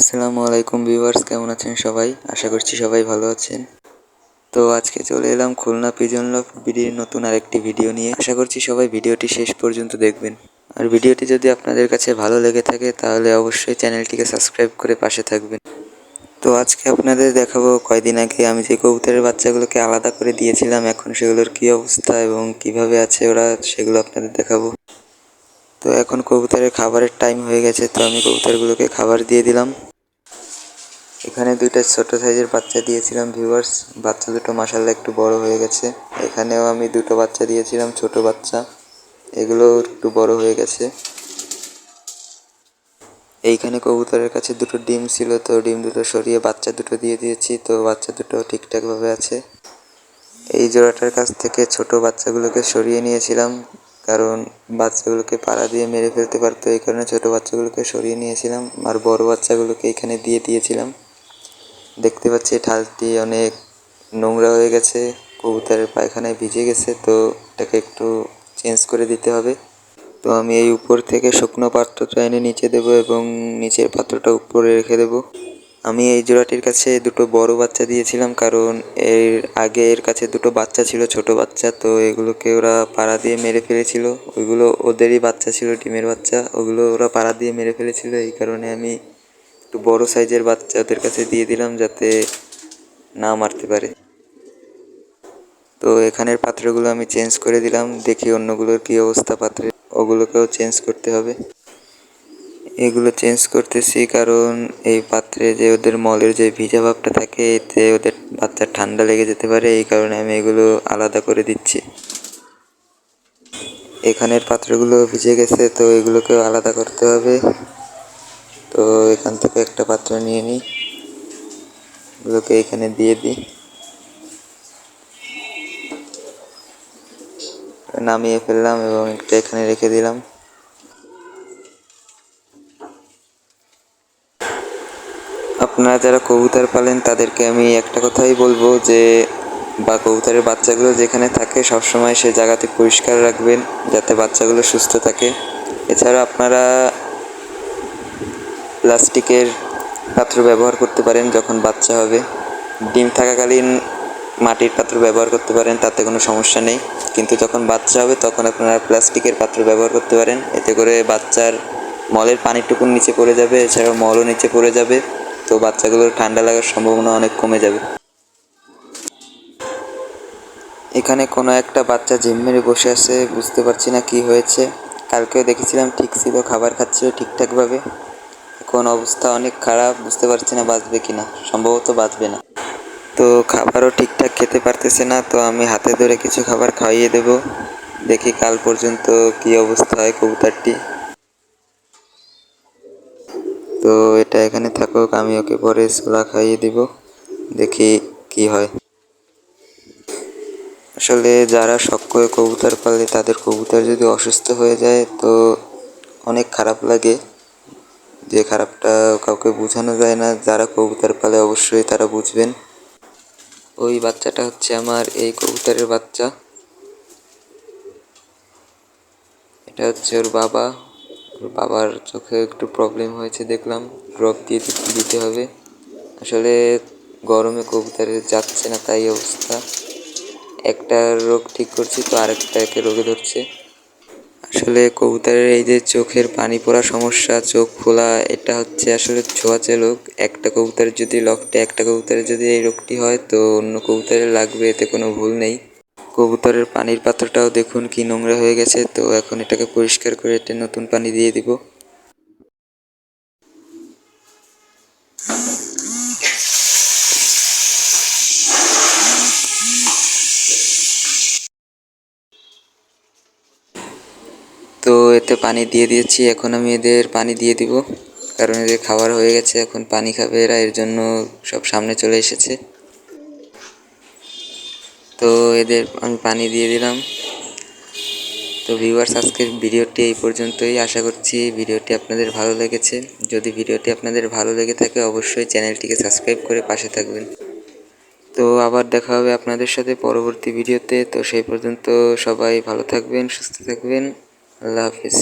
আসসালামু আলাইকুম ভিউয়ার্স, কেমন আছেন সবাই? আশা করছি সবাই ভালো আছেন। তো আজকে চলে এলাম খুলনা পিজন লফ বিডির নতুন আরেকটি ভিডিও নিয়ে। আশা করছি সবাই ভিডিওটি শেষ পর্যন্ত দেখবেন। আর ভিডিওটি যদি আপনাদের কাছে ভালো লেগে থাকে, তাহলে অবশ্যই চ্যানেলটিকে সাবস্ক্রাইব করে পাশে থাকবেন। তো আজকে আপনাদের দেখাবো, কয়দিন আগে আমি যে কবুতরের বাচ্চাগুলোকে আলাদা করে দিয়েছিলাম, এখন সেগুলোর কী অবস্থা এবং কীভাবে আছে ওরা, সেগুলো আপনাদের দেখাবো। তো এখন কবুতরের খাবারের টাইম হয়ে গেছে, তো আমি কবুতরগুলোকে খাবার দিয়ে দিলাম। এখানে দুইটা ছোট সাইজের বাচ্চা দিয়েছিলাম ভিউয়ার্স বাচ্চা দুটো মাসাল্লা একটু বড় হয়ে গেছে। এখানেও আমি দুটো বাচ্চা দিয়েছিলাম, ছোট বাচ্চা। এগুলো একটু বড় হয়ে গেছে। এইখানে কবুতরের কাছে দুটো ডিম ছিল, তো ডিম দুটো সরিয়ে বাচ্চা দুটো দিয়ে দিয়েছি, তো বাচ্চা দুটো ঠিকঠাকভাবে আছে। এই জোড়াটার কাছ থেকে ছোট বাচ্চাগুলোকে সরিয়ে নিয়েছিলাম, কারণ বাচ্চাগুলোকে পাড়া দিয়ে মেরে ফেলতে পারতো, এই কারণে ছোট বাচ্চাগুলোকে সরিয়ে নিয়েছিলাম, আর বড় বাচ্চাগুলোকে এখানে দিয়ে দিয়েছিলাম। দেখতে পাচ্ছি ঠালটি অনেক নোংরা হয়ে গেছে, কবুতরের পায়খানায় ভিজে গেছে, তো এটাকে একটু চেঞ্জ করে দিতে হবে। তো আমি এই উপর থেকে শুকনো পাত্রটা এনে নিচে দেবো এবং নিচের পাত্রটা উপরে রেখে দেবো। আমি এই জোড়াটির কাছে দুটো বড় বাচ্চা দিয়েছিলাম, কারণ এর আগে এর কাছে দুটো বাচ্চা ছিল, ছোট বাচ্চা, তো এগুলোকে ওরা পাড়া দিয়ে মেরে ফেলেছিল। ওইগুলো ওদেরই বাচ্চা ছিল, ডিমের বাচ্চা, ওগুলো ওরা পাড়া দিয়ে মেরে ফেলেছিল, এই কারণে আমি একটু বড় সাইজের বাচ্চা ওদের কাছে দিয়ে দিলাম যাতে না মারতে পারে। তো এখানের পাত্রগুলো আমি চেঞ্জ করে দিলাম, দেখি অন্যগুলোর কী অবস্থা পাত্রের ওগুলোকেও চেঞ্জ করতে হবে। এগুলো চেঞ্জ করতেছি কারণ এই পাত্রে যে ওদের মলের যে ভিজা ভাবটা থাকে, এতে ওদের বাচ্চার ঠান্ডা লেগে যেতে পারে, এই কারণে আমি এগুলো আলাদা করে দিচ্ছি। এখানের পাত্রগুলো ভিজে গেছে, তো এগুলোকেও আলাদা করতে হবে। তো এখান থেকে একটা পাত্র নিয়ে নিই। এগুলোকে এখানে দিয়ে দিই। নামিয়ে ফেললাম এবং একটা এখানে রেখে দিলাম। আপনারা যারা কবুতর পালেন, তাদেরকে আমি একটা কথাই বলব যে, বা কবুতরের বাচ্চাগুলো যেখানে থাকে, সবসময় সে জায়গাতে পরিষ্কার রাখবেন, যাতে বাচ্চাগুলো সুস্থ থাকে। এছাড়া আপনারা প্লাস্টিকের পাত্র ব্যবহার করতে পারেন যখন বাচ্চা হবে। ডিম থাকাকালীন মাটির পাত্র ব্যবহার করতে পারেন, তাতে কোনো সমস্যা নেই। কিন্তু যখন বাচ্চা হবে, তখন আপনারা প্লাস্টিকের পাত্র ব্যবহার করতে পারেন। এতে করে বাচ্চার মলের পানিটুকুন নিচে পড়ে যাবে, এছাড়াও মলও নিচে পড়ে যাবে। তো বাচ্চাগুলোর ঠান্ডা লাগার সম্ভাবনা অনেক কমে যাবে। এখানে কোনো একটা বাচ্চা জিম মেরে বসে আছে, বুঝতে পারছি না কি হয়েছে। কালকেও দেখেছিলাম, ঠিক ছিল, খাবার খাচ্ছিল ঠিকঠাকভাবে। এখন অবস্থা অনেক খারাপ, বুঝতে পারছি না বাঁচবে কি না সম্ভবত বাঁচবে না। তো খাবারও ঠিকঠাক খেতে পারতেছে না, তো আমি হাতে ধরে কিছু খাবার খাইয়ে দেব। দেখি কাল পর্যন্ত কি অবস্থা হয় কবুতারটি। তো এটা এখানে থাকুক, আমি ওকে পরে ছোলা খাইয়ে দিব, দেখি কি হয়। আসলে যারা শখ কবুতর পালে, তাদের কবুতর যদি অসুস্থ হয়ে যায়, তো অনেক খারাপ লাগে। যে খারাপটা কাউকে বোঝানো যায় না। যারা কবুতর পালে অবশ্যই তারা বুঝবেন। ওই বাচ্চাটা হচ্ছে আমার এই কবুতরের বাচ্চা। এটা হচ্ছে ওর বাবা। ওর বাবার চোখে একটু প্রবলেম হয়েছে দেখলাম। ড্রপ দিয়ে দিতে হবে। আসলে গরমে কবুতরের যাচ্ছে না, তাই অবস্থা। একটা রোগ ঠিক করছি তো আরেকটা একে রোগে ধরছে। আসলে কবুতরের এই যে চোখের পানি পড়া সমস্যা, চোখ খোলা এটা হচ্ছে আসলে ছোঁয়াচে রোগ। একটা কবুতরের যদি লকটে একটা কবুতরের যদি এই রোগটি হয়, তো অন্য কবুতরের লাগবে, এতে কোনো ভুল নেই। কবুতরের পানির পাত্রটাও দেখুন কি নোংরা হয়ে গেছে, তো এখন এটাকে পরিষ্কার করে এটা নতুন পানি দিয়ে দিব। এতে পানি দিয়ে দিয়েছি। এখন আমি এদের পানি দিয়ে দিব। কারণ এদের খাবার হয়ে গেছে। এখন পানি খাবে এরা, এর জন্য সব সামনে চলে এসেছে। তো এদের আমি পানি দিয়ে দিলাম। তো ভিউয়ার্স আজকের ভিডিওটি এই পর্যন্তই। আশা করছি ভিডিওটি আপনাদের ভালো লেগেছে। যদি ভিডিওটি আপনাদের ভালো লেগে থাকে, অবশ্যই চ্যানেলটিকে সাবস্ক্রাইব করে পাশে থাকবেন। তো আবার দেখা হবে আপনাদের সাথে পরবর্তী ভিডিওতে। তো সেই পর্যন্ত সবাই ভালো থাকবেন, সুস্থ থাকবেন। আল্লাহ হাফিজ